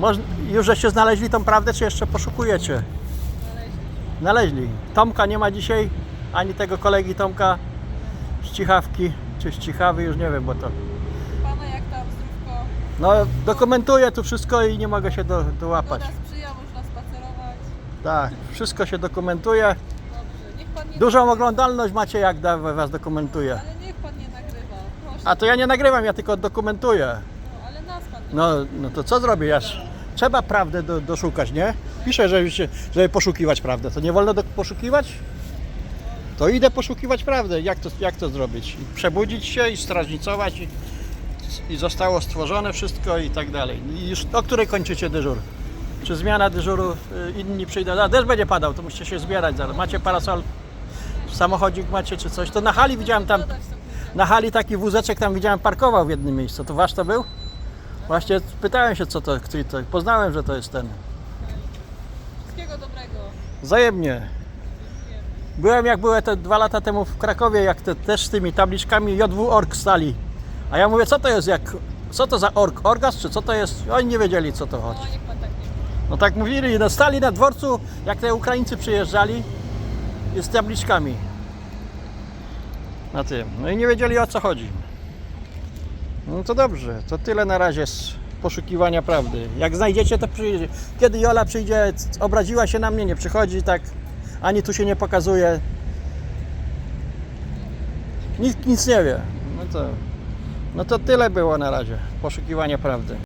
Moż, już żeście znaleźli tą prawdę, czy jeszcze poszukujecie? Znaleźli. Tomka nie ma dzisiaj, ani tego kolegi Tomka z Cichawki, czy z Cichawy, już nie wiem, bo to... Pana jak tam zdrówko? No, dokumentuję tu wszystko i nie mogę się do, dołapać. Woda sprzyja, można spacerować. Tak, wszystko się dokumentuje. Dobrze, niech pan nie Dużą oglądalność macie, jak da, was dokumentuje. Ale niech pan nie nagrywa. Proszę. A to ja nie nagrywam, ja tylko dokumentuję. No, No, to co zrobię? Ja, trzeba prawdę do, doszukać, nie? Piszę, żeby, żeby poszukiwać prawdę. To nie wolno do, poszukiwać? To idę poszukiwać prawdy. Jak to, jak to zrobić? I Przebudzić się i strażnicować i, i zostało stworzone wszystko i tak dalej. I już o której kończycie dyżur? Czy zmiana dyżuru, y, inni przyjdą? A deszcz będzie padał, to musicie się zbierać zaraz. Macie parasol, samochodzik macie czy coś? To na hali widziałem tam, na hali taki wózeczek tam widziałem parkował w jednym miejscu. To wasz to był? Właśnie pytałem się co to, to. Poznałem, że to jest ten. Wszystkiego dobrego. Wzajemnie. Byłem jak byłem te dwa lata temu w Krakowie, jak te, też z tymi tabliczkami JW Org stali. A ja mówię, co to jest jak. Co to za org? Orgaz czy co to jest? Oni nie wiedzieli co to chodzi. No niech pan tak nie. No tak mówili, no stali na dworcu, jak te Ukraińcy przyjeżdżali z tabliczkami. Na tym. No i nie wiedzieli o co chodzi. No to dobrze, to tyle na razie z poszukiwania prawdy. Jak znajdziecie, to przyjdzie. Kiedy Jola przyjdzie, obraziła się na mnie, nie przychodzi tak, ani tu się nie pokazuje. Nikt nic nie wie. No to, no to tyle było na razie, poszukiwania prawdy.